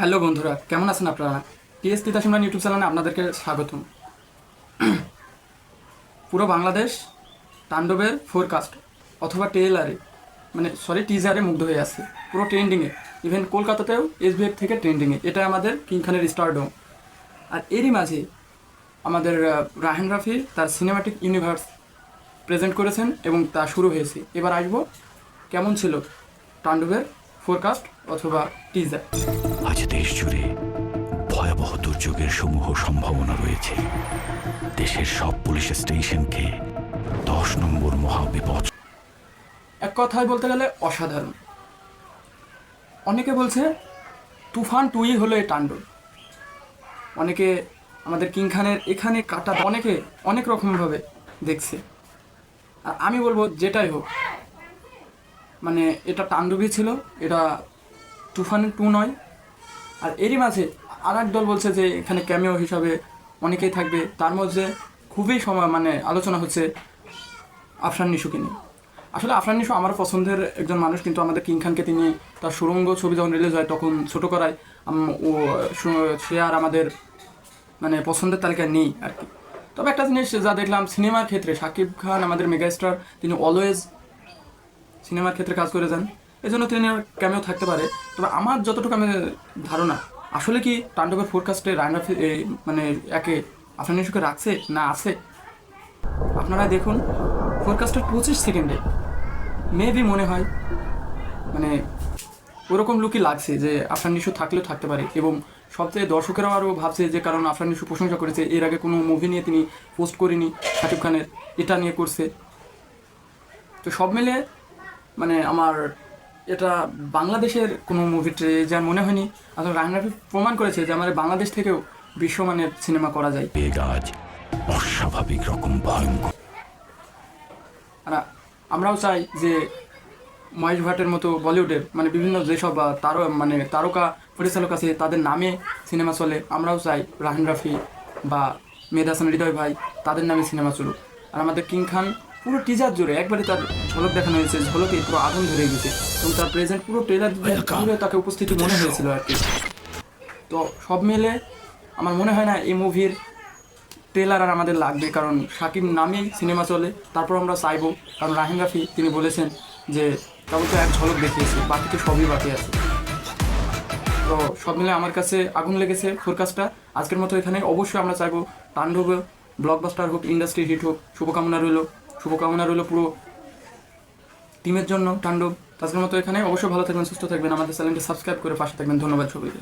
Hello বন্ধুরা, কেমন আছেন আপনারা? টিএস তিতা সিমরান ইউটিউব চ্যানেলে আপনাদেরকে স্বাগতম। পুরো বাংলাদেশ তাণ্ডবের ফোরকাস্ট অথবা টেইলারে মানে সরি টিজারে মুগ্ধ হয়ে আছে। পুরো ট্রেন্ডিংয়ে ইভেন কলকাতাতেও এসবিএফ থেকে ট্রেন্ডিংয়ে এটা আমাদের কিং খানের স্টারডম আর এরই মাঝে আমাদের রাহেন রাফি তার সিনেমাটিক ইউনিভার্স প্রেজেন্ট করেছেন এবং তা শুরু হয়েছে। এবার আসব কেমন ছিল তাণ্ডবের ফোরকাস্ট অথবা টিজার সমূহ সম্ভাবনা রয়েছে। দেশের সব পুলিশ স্টেশনকে দশ নম্বর মহাবিপদ। এক কথায় বলতে গেলে অসাধারণ। অনেকে বলছে, তুফান টুই হলো এই তাণ্ডব। অনেকে আমাদের কিং খানের এখানে কাটা অনেকে অনেক রকমভাবে দেখছে। আর আমি বলব, যেটাই হোক মানে এটা তাণ্ডবই ছিল, এটা তুফান টু নয়। আর এরই মাঝে আর এক দল বলছে যে এখানে ক্যামিও হিসাবে অনেকেই থাকবে। তার মধ্যে খুবই সময় মানে আলোচনা হচ্ছে আফরান নিশুকে নিয়ে। আসলে আফরান নিশু আমার পছন্দের একজন মানুষ, কিন্তু আমাদের কিং খানকে তিনি তার সুরঙ্গ ছবি যখন রিলিজ হয় তখন ছোট করায় ও, সে আর আমাদের মানে পছন্দের তালিকায় নেই আর কি। তবে একটা জিনিস যা দেখলাম, সিনেমার ক্ষেত্রে শাকিব খান আমাদের মেগাস্টার তিনি অলওয়েজ সিনেমার ক্ষেত্রে কাজ করে যান। এজন্য তিনি ক্যামেও থাকতে পারে। তবে আমার যতটুকু আমি ধারণা আসলে কি তাণ্ডবের ফোরকাস্টে রায়না মানে একে আফরান নিশুকে রাখছে না আছে? আপনারা দেখুন ফোরকাস্টের পঁচিশ সেকেন্ডে মেবি মনে হয় মানে ওরকম লুকই লাগছে যে আফরান নিশু থাকলেও থাকতে পারে এবং সবচেয়ে দর্শকেরাও আরও ভাবছে যে কারণ আফরান নিশু প্রশংসা করেছে, এর আগে কোনো মুভি নিয়ে তিনি পোস্ট করেনি, শাকিব খানের, এটা নিয়ে করছে। তো সব মিলে মানে আমার এটা বাংলাদেশের কোনো মুভিতে যা মনে হয়নি আসলে রায়ন রাফি প্রমাণ করেছে যে আমাদের বাংলাদেশ থেকেও বিশ্বমানের সিনেমা করা যায়। আজ অস্বাভাবিক রকম ভয়ঙ্কর। আর আমরাও চাই যে মহেশ ভাটের মতো বলিউডের মানে বিভিন্ন যেসব তার মানে তারকা পরিচালক আছে তাদের নামে সিনেমা চলে আমরাও চাই রাহিন রাফি বা মেদ হাসান হৃদয় ভাই তাদের নামে সিনেমা চলুক। আর আমাদের কিং খান পুরো টিজার জুড়ে একবারে তার ঝলক দেখানো হয়েছে ঝলকে পুরো আগুন ধরে গেছে এবং তার প্রেজেন্ট পুরো ট্রেলার জুড়ে তাকে উপস্থিতি মনে হয়েছিল আর কি। তো সব মিলে আমার মনে হয় না এই মুভির ট্রেলার আর আমাদের লাগবে কারণ সাকিব নামেই সিনেমা চলে তারপর আমরা চাইব কারণ রাহিন রাফি তিনি বলেছেন যে কেবল তো এক ঝলক দেখিয়েছে বাকি তো সবই বাকি আছে। তো সব মিলে আমার কাছে আগুন লেগেছে ফোরকাস্টটা আজকের মতো এখানে। অবশ্যই আমরা চাইব তাণ্ডব ব্লকবাস্টার হোক ইন্ডাস্ট্রি হিট হোক শুভকামনা রইল। শুভকামনা রইল পুরো টিমের জন্য। তাণ্ডব, আজকের মতো এখানে অবশ্যই ভালো থাকবেন, সুস্থ থাকবেন। আমাদের চ্যানেলটি সাবস্ক্রাইব করে পাশে থাকবেন। ধন্যবাদ সবাইকে।